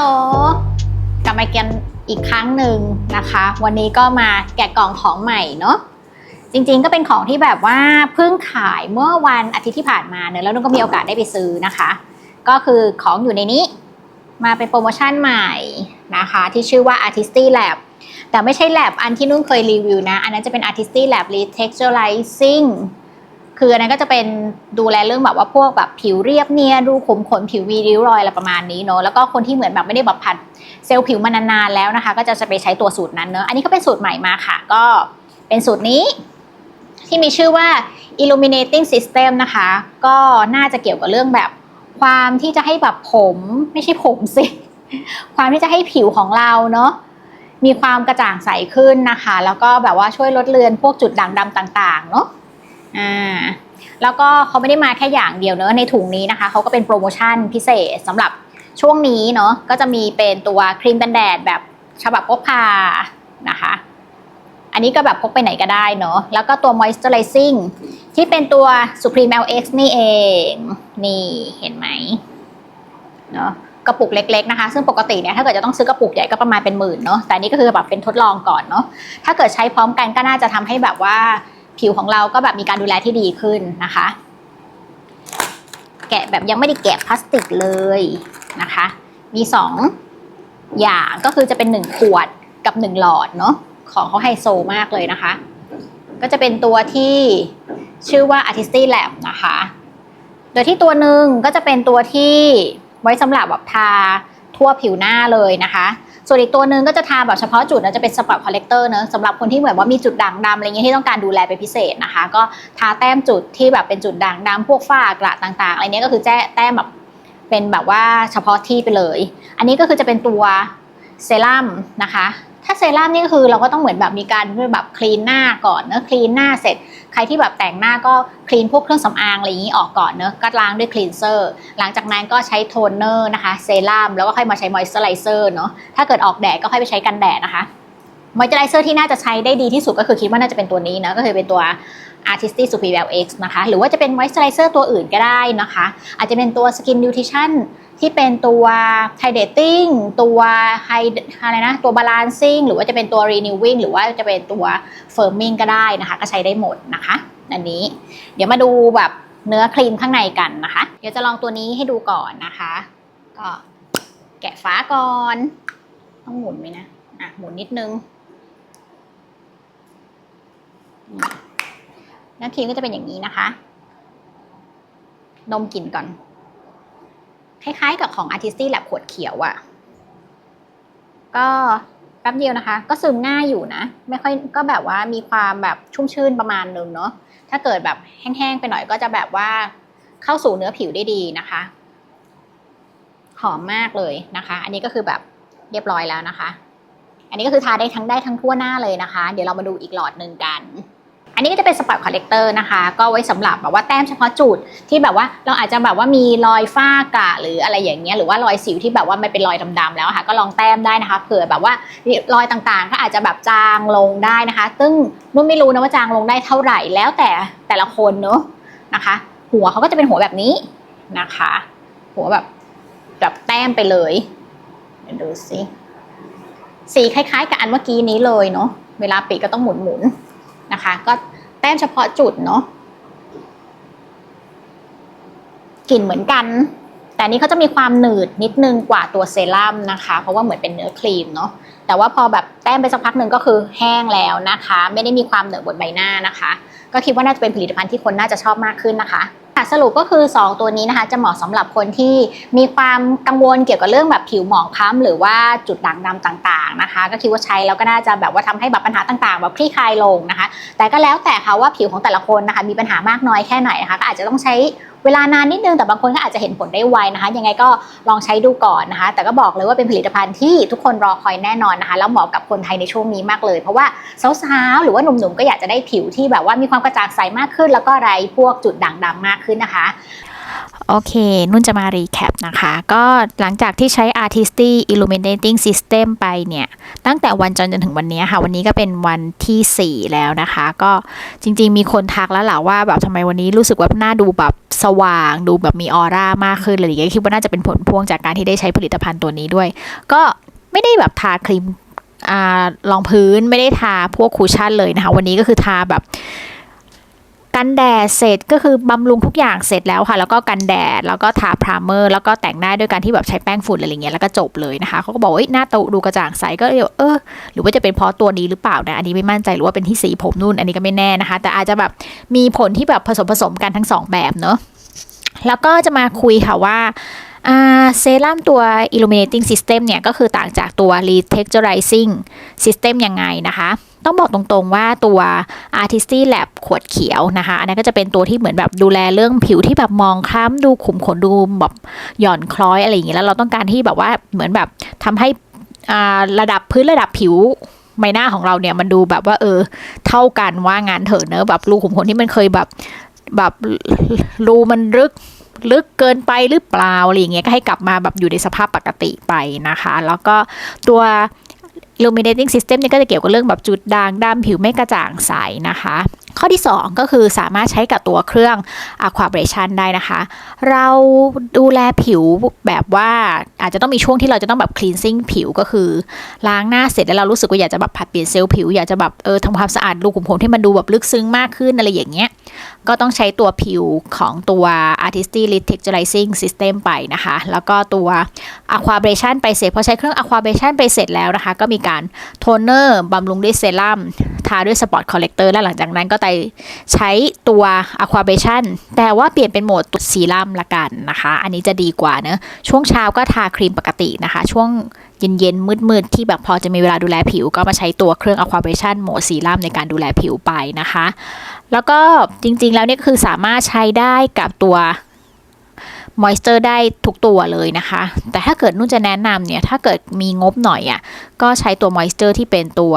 ล กลับมากันอีกครั้งหนึ่งนะคะ วันนี้ก็มาแกะกล่องของใหม่เนาะจริงๆก็เป็นของที่แบบว่าเพิ่งขายเมื่อวันอาทิตย์ที่ผ่านมาเนอะแล้วนุ่นก็มีโอกาสได้ไปซื้อนะคะ ก็คือของอยู่ในนี้มาเป็นโปรโมชั่นใหม่นะคะ ที่ชื่อว่า Artisty Lab แต่ไม่ใช่ lab อันที่นุ่นเคยรีวิวนะ อันนั้นจะเป็น Artisty Lab Retexturizing คืออันนั้นก็จะเป็นดูแลเรื่องแบบว่าพวกแบบผิวเรียบเนียนรูขุมขนผิวมีริ้วรอยอะไรประมาณนี้เนอะแล้วก็คนที่เหมือนแบบไม่ได้แบบผัดเซลล์ผิวมานานๆแล้วนะคะ ก็จะจะไปใช้ตัวสูตรนั้นเนอะอันนี้ก็เป็นสูตรใหม่มาค่ะ ก็เป็นสูตรนี้ ที่มีชื่อว่า illuminating system นะคะ ก็น่าจะเกี่ยวกับเรื่องแบบความที่จะให้แบบผมไม่ใช่ผมสิ ความที่จะให้ผิวของเราเนาะมีความกระจ่างใสขึ้นนะคะ แล้วก็แบบว่าช่วยลดเลือนพวกจุดด่างดำต่าง ๆ เนาะ อ่าแล้วก็เขาไม่ได้มาแค่อย่างเดียวเนอะในถุงนี้นะคะเขาก็เป็นโปรโมชั่นพิเศษสำหรับช่วงนี้เนาะก็จะมีเป็นตัวครีมกันแดดแบบฉบับพกพานะคะ อันนี้ก็แบบพกไปไหนก็ได้เนาะแล้วก็ตัว moisturizing ที่เป็นตัว Supreme LX นี่เอง นี่เห็นไหมเนาะกระปุกเล็กๆนะคะ ซึ่งปกติเนี่ยถ้าเกิดจะต้องซื้อกระปุกใหญ่ก็ประมาณเป็นหมื่นเนาะแต่นี้ก็คือแบบเป็นทดลองก่อนเนาะถ้าเกิดใช้พร้อมกันก็น่าจะทำให้แบบว่า ผิวของเราก็แบบมีการดูแลที่ดีขึ้นนะคะ แกะแบบยังไม่ได้แกะพลาสติกเลยนะคะ มีสองอย่างก็คือจะเป็นหนึ่งขวดกับหนึ่งหลอดเนาะของเขาไฮโซมากเลยนะคะ ก็จะเป็นตัวที่ชื่อว่า Artisty Lab นะคะ โดยที่ตัวหนึ่งก็จะเป็นตัวที่ไว้สำหรับแบบทาทั่วผิวหน้าเลยนะคะ ส่วนอีกตัวหนึ่งก็จะทาแบบเฉพาะจุดนะจะเป็นสปอตคอลเลกเตอร์เนอะสำหรับคนที่เหมือนว่ามีจุดด่างดำอะไรเงี้ยที่ต้องการดูแลเป็นพิเศษนะคะ ก็ทาแต้มจุดที่แบบเป็นจุดด่างดำพวกฝ้ากระต่างๆอะไรเนี้ยก็คือแจ้แต้มแบบเป็นแบบว่าเฉพาะที่ไปเลย อันนี้ก็คือจะเป็นตัวเซรั่มนะคะ ถ้าเซรั่มนี่ก็คือเราก็ต้องเหมือนแบบมีการแบบคลีนหน้าก่อนเนอะคลีนหน้าเสร็จ ใครที่แบบแต่งหน้าก็คลีนพวกเครื่องสำอางอะไรอย่างนี้ออกก่อนเนอะก็ล้างด้วยคลีนเซอร์หลังจากนั้นก็ใช้โทนเนอร์นะคะเซรั่มแล้วก็ค่อยมาใช้มอยส์เจอไรเซอร์เนาะถ้าเกิดออกแดดก็ค่อยไปใช้กันแดดนะคะมอยส์เจอไรเซอร์ที่น่าจะใช้ได้ดีที่สุดก็คือคิดว่าน่าจะเป็นตัวนี้นะก็คือเป็นตัว Artisty Superior X นะคะ หรือว่าจะเป็นมอยส์เจอไรเซอร์ตัวอื่นก็ได้นะคะ อาจจะเป็นตัว Skin Nutrition ที่เป็นตัว Hydrating ตัว Hyd อะไรนะตัว Balancing หรือว่าจะเป็นตัว Renewing หรือว่าจะเป็นตัว Firming ก็ได้นะคะ ก็ใช้ได้หมดนะคะอันนี้ เดี๋ยวมาดูแบบเนื้อครีมข้างในกันนะคะ เดี๋ยวจะลองตัวนี้ให้ดูก่อนนะคะ ก็แกะฝาก่อน ต้องหมุนไหมนะอะหมุนนิดนึงเนื้อครีมก็จะเป็นอย่างนี้นะคะดมกลิ่นก่อน คล้ายๆกับของ Artisty Lab ขวดเขียวอะ่ะ ก็แป๊บเดียวนะคะ ก็ซึมง่ายอยู่นะ ไม่ค่อยก็แบบว่ามีความแบบชุ่มชื่นประมาณนึงเนาะถ้าเกิดแบบแห้งๆไปหน่อยก็จะแบบว่าเข้าสู่เนื้อผิวได้ดีนะคะ หอมมากเลยนะคะ อันนี้ก็คือแบบเรียบร้อยแล้วนะคะ อันนี้ก็คือทาได้ทั้งได้ทั้งทั่วหน้าเลยนะคะ เดี๋ยวเรามาดูอีกหลอดหนึ่งกัน อันนี้ก็จะเป็นสปอตคอลเลกเตอร์นะคะ ก็ไว้สำหรับแบบว่าแต้มเฉพาะจุดที่แบบว่าเราอาจจะแบบว่ามีรอยฝ้ากระหรืออะไรอย่างเงี้ยหรือว่ารอยสิวที่แบบว่ามันเป็นรอยดำๆแล้วค่ะก็ลองแต้มได้นะคะเผื่อแบบว่ารอยต่างๆ ก็อาจจะแบบจางลงได้นะคะ ซึ่งนุ่นไม่รู้นะว่าจางลงได้เท่าไหร่แล้วแต่แต่ละคนเนอะนะคะ หัวเขาก็จะเป็นหัวแบบนี้นะคะ หัวแบบแบบแต้มไปเลยดูสิสีคล้ายๆกับอันเมื่อกี้นี้เลยเนาะเวลาปิดก็ต้องหมุนๆน นะคะ ก็แต้มเฉพาะจุดเนาะกลิ่นเหมือนกัน แต่นนี้เขาจะมีความหนืดนิดนึงกว่าตัวเซรั่มนะคะ เพราะว่าเหมือนเป็นเนื้อครีมเนาะแต่ว่าพอแบบแต้มไปสักพักหนึ่งก็คือแห้งแล้วนะคะ ไม่ได้มีความเหนอะบนใบหน้านะคะ ก็คิดว่าน่าจะเป็นผลิตภัณฑ์ที่คนน่าจะชอบมากขึ้นนะคะ ค่ะสรุปก็คือ 2 ตัวนี้นะคะจะเหมาะสำหรับคนที่มีความกังวลเกี่ยวกับเรื่องแบบผิวหมองคล้ำหรือว่าจุดด่างดำต่างๆนะคะ ก็คิดว่าใช้แล้วก็น่าจะแบบว่าทำให้แบบปัญหาต่างๆ แบบคลี่คลายลงนะคะ แต่ก็แล้วแต่ค่ะว่าผิวของแต่ละคนนะคะมีปัญหามากน้อยแค่ไหนนะคะก็อาจจะต้องใช้ เวลานานนิดนึงแต่บางคนก็อาจจะเห็นผลได้ไวนะคะ ยังไงก็ลองใช้ดูก่อนนะคะ แต่ก็บอกเลยว่าเป็นผลิตภัณฑ์ที่ทุกคนรอคอยแน่นอนนะคะ แล้วเหมาะกับคนไทยในช่วงนี้มากเลย เพราะว่าสาวๆหรือว่าหนุ่มๆก็อยากจะได้ผิวที่แบบว่ามีความกระจ่างใสมากขึ้น แล้วก็ไรพวกจุดด่างดำมากขึ้นนะคะ โอเค นุ่นจะมารีแคปนะคะ ก็หลังจากที่ใช้ Artisty Illuminating System ไปเนี่ย ตั้งแต่วันจนจนถึงวันนี้ค่ะ วันนี้ก็เป็นวันที่ 4 แล้วนะคะ ก็จริงๆ มีคนทักแล้วแหละว่าแบบทำไมวันนี้รู้สึกว่าหน้าดูแบบสว่าง ดูแบบมีออร่ามากขึ้นอะไรอย่างคิดว่าน่าจะเป็นผลพวงจากการที่ได้ใช้ผลิตภัณฑ์ตัวนี้ด้วย ก็ไม่ได้แบบทาครีมอรองพื้นไม่ได้ทาพวกคูชั่นเลยนะคะ วันนี้ก็คือทาแบบ กันแดดเสร็จก็คือบำรุงทุกอย่างเสร็จแล้วค่ะ แล้วก็กันแดดแล้วก็ทาพรามเมอร์แล้วก็แต่งหน้าด้วยการที่แบบใช้แป้งฝุ่นอะไรเงี้ยแล้วก็จบเลยนะคะเขาก็บอกว่าหน้าตูดูกระจ่างใสก็เลยเออหรือว่าจะเป็นเพราะตัวนี้หรือเปล่านะอันนี้ไม่มั่นใจหรือว่าเป็นที่สีผมนู่น อันนี้ก็ไม่แน่นะคะ แต่อาจจะแบบมีผลที่แบบผสมผสมกันทั้งสองแบบเนอะแล้วก็จะมาคุยค่ะว่าเซรั่มตัว illuminating system เนี่ยก็คือต่างจากตัว retexturizing system ยังไงนะคะ ต้องบอกตรงๆว่าตัว Artisty Lab ขวดเขียวนะคะอันนั้นก็จะเป็นตัวที่เหมือนแบบดูแลเรื่องผิวที่แบบมองคล้ำดูขุมขนดูแบบหย่อนคล้อยอะไรอย่างเงี้แล้วเราต้องการที่แบบว่าเหมือนแบบทำให้อ่าระดับพื้นระดับผิวใบหน้าของเราเนี่ยมันดูแบบว่า เออ เท่ากันว่างานเถอะเนอะแบบรูขุมขนที่มันเคยแบบแบบรูมันลึกลึกเกินไปหรือเปล่าอะไรอย่างเงี้ยก็ให้กลับมาแบบอยู่ในสภาพปกติไปนะคะ แล้วก็ตัว illuminating system เนี่ยก็จะเกี่ยวกับเรื่องแบบจุดด่างดำผิวไม่กระจ่างใสนะคะ ข้อที่ 2 ก็คือสามารถใช้กับตัวเครื่อง aquabrasion ได้นะคะ เราดูแลผิวแบบว่าอาจจะต้องมีช่วงที่เราจะต้องแบบ cleansing ผิวก็คือล้างหน้าเสร็จแล้วเรารู้สึกว่าอยากจะแบบผัดเปลี่ยนเซลล์ผิว อยากจะแบบเออทำความสะอาดรูขุมขนที่มันดูแบบลึกซึ้งมากขึ้นอะไรอย่างเงี้ย ก็ต้องใช้ตัวผิวของตัว Artisty Lip Texturizing System ไปนะคะ แล้วก็ตัว Aquabrasion ไปเสร็จพอใช้เครื่อง Aquabrasion ไปเสร็จแล้วนะคะ ก็มีการโทนเนอร์บำรุงด้วยเซรั่มทาด้วย Spot Corrector และหลังจากนั้นก็ปใช้ตัว Aquabrasion แต่ว่าเปลี่ยนเป็นโหมดซีรั่มละกันนะคะ อันนี้จะดีกว่าเนอะช่วงเช้าก็ทาครีมปกตินะคะ ช่วงเย็นๆ มืดๆ ที่แบบพอจะมีเวลาดูแลผิว ก็มาใช้ตัวเครื่อง Aquabrasion โหมดซีรั่มในการดูแลผิวไปนะคะ แล้วก็จริงๆแล้วเนี่ยคือสามารถใช้ได้กับตัวมอยสเจอร์ได้ทุกตัวเลยนะคะ แต่ถ้าเกิดนุ่นจะแนะนำเนี่ย ถ้าเกิดมีงบหน่อยอะ่ะ ก็ใช้ตัวมอยสเจอร์ที่เป็นตัว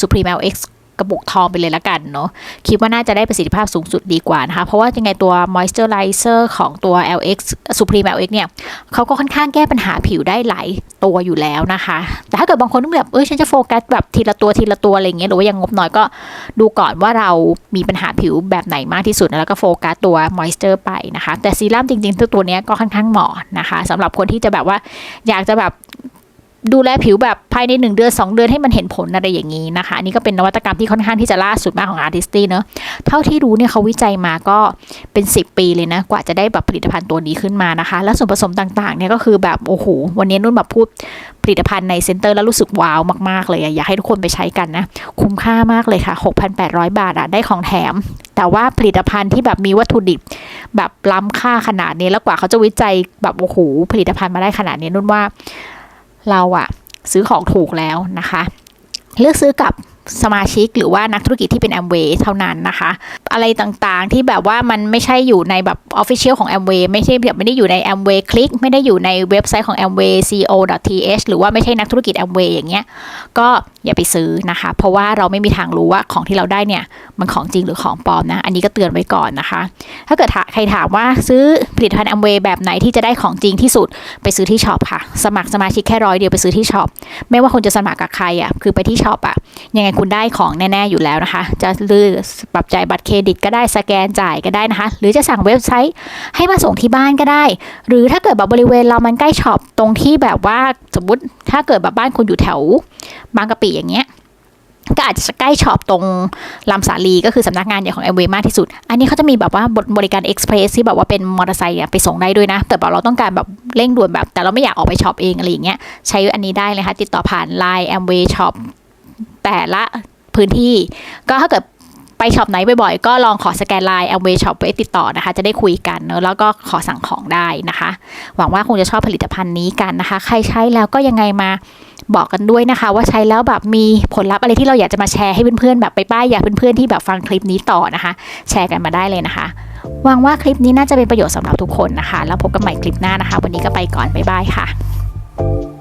Supreme LX กระปุกทองไปเลยละกันเนาะคิดว่าน่าจะได้ประสิทธิภาพสูงสุดดีกว่านะคะ เพราะว่ายังไงตัว moisturizer ของตัว LX Supreme LX เนี่ยเขาก็ค่อนข้างแก้ปัญหาผิวได้หลายตัวอยู่แล้วนะคะ แต่ถ้าเกิดบางคนต้องแบบเอ้ยฉันจะโฟกัสแบบทีละตัวทีละตัวอะไรเงี้ยหรือว่ายังงบน้อยก็ดูก่อนว่าเรามีปัญหาผิวแบบไหนมากที่สุดแล้วก็โฟกัสตัว moisture ไปนะคะ แต่ซีรั่มจริงๆตัวตัวเนี้ยก็ค่อนข้างเหมาะนะคะสำหรับคนที่จะแบบว่าอยากจะแบบ ดูแลผิวแบบภายใน 1 เดือน 2 เดือนให้มันเห็นผลอะไรอย่างนี้นะคะ อันนี้ก็เป็นนวัตกรรมที่ค่อนข้างที่จะล่าสุดมากของ Artisty เนอะเท่าที่รู้เนี่ยเขาวิจัยมาก็เป็น 10 ปีเลยนะ กว่าจะได้แบบผลิตภัณฑ์ตัวนี้ขึ้นมานะคะ แล้วส่วนผสมต่างๆเนี่ยก็คือแบบโอ้โหวันนี้นุ่นแบบพูดผลิตภัณฑ์ในเซ็นเตอร์แล้วรู้สึกว้าวมากๆเลยอะอยากให้ทุกคนไปใช้กันนะ คุ้มค่ามากเลยค่ะ 6,800 บาทอะได้ของแถม แต่ว่าผลิตภัณฑ์ที่แบบมีวัตถุดิบ แบบล้ำค่าขนาดนี้แล้วกว่าเขาจะวิจัยแบบโอ้โหผลิตภัณฑ์มาได้ขนาดนี้นุ่นว่า เราอะซื้อของถูกแล้วนะคะ เลือกซื้อกับ สมาชิกหรือว่านักธุรกิจที่เป็น a m w a y เท่านั้นนะคะ อะไรต่างๆที่แบบว่ามันไม่ใช่อยู่ในแบบ Official ของ a m w a y ไม่ใช่แบบไม่ได้อยู่ใน a m w a y Click ไม่ได้อยู่ในเว็บไซต์ของ a m w a y co.th หรือว่าไม่ใช่นักธุรกิจ a m w a y อย่างเงี้ย ก็อย่าไปซื้อนะคะ เพราะว่าเราไม่มีทางรู้ว่าของที่เราได้เนี่ย มันของจริงหรือของปลอมนะ อันนี้ก็เตือนไว้ก่อนนะคะ ถ้าเกิดใครถามว่าซื้อผลิตภัณฑ์ a m w a y แบบไหนที่จะได้ของจริงที่สุดไปซื้อที่ช็อปค่ะ สมัครสมาชิกแค่ร้อยเดียวไปซื้อที่ช็อปไม่ว่าคุณจะสมัครกับใครอะคือไปที่ช็อปอะยังไงคุณได้ของแน่ ๆ อยู่แล้วนะคะ จะลือปรับจ่ายบัตรเครดิตก็ได้สแกนจ่ายก็ได้นะคะ หรือจะสั่งเว็บไซต์ให้มาส่งที่บ้านก็ได้ หรือถ้าเกิดแบบบริเวณเรามันใกล้ช็อปตรงที่แบบว่าสมมติถ้าเกิดแบบบ้านคุณอยู่แถว บางกะปิอย่างเงี้ยก็อาจจะใกล้ช็อปตรงลำสาลีก็คือสำนักงานใหญ่ของแอมเวย์มากที่สุด อันนี้เขาจะมีแบบว่าบริการเอ็กซ์เพรสที่แบบว่าเป็นมอเตอร์ไซค์ไปส่งได้ด้วยนะ แต่แบบเราต้องการแบบเร่งด่วนแบบ แต่เราไม่อยากออกไปช็อปเองอะไรอย่างเงี้ย ใช้อันนี้ได้เลยค่ะ ติดต่อผ่าน Line แอมเวย์ช็อป แต่ละพื้นที่ ก็ถ้าเกิดไปช็อปไหนบ่อยๆ ก็ลองขอสแกนไลน์แอมเวย์ช็อปไว้ติดต่อนะคะ จะได้คุยกันเนอะแล้วก็ขอสั่งของได้นะคะ หวังว่าคงจะชอบผลิตภัณฑ์นี้กันนะคะ ใครใช้แล้วก็ยังไงมาบอกกันด้วยนะคะ ว่าใช้แล้วแบบมีผลลัพธ์อะไรที่เราอยากจะมาแชร์ให้เพื่อนๆแบบไปป้ายอยากเพื่อนๆที่แบบฟังคลิปนี้ต่อนะคะ แชร์กันมาได้เลยนะคะหวังว่าคลิปนี้น่าจะเป็นประโยชน์สำหรับทุกคนนะคะ แล้วพบกันใหม่คลิปหน้านะคะ วันนี้ก็ไปก่อนบ๊ายบายค่ะ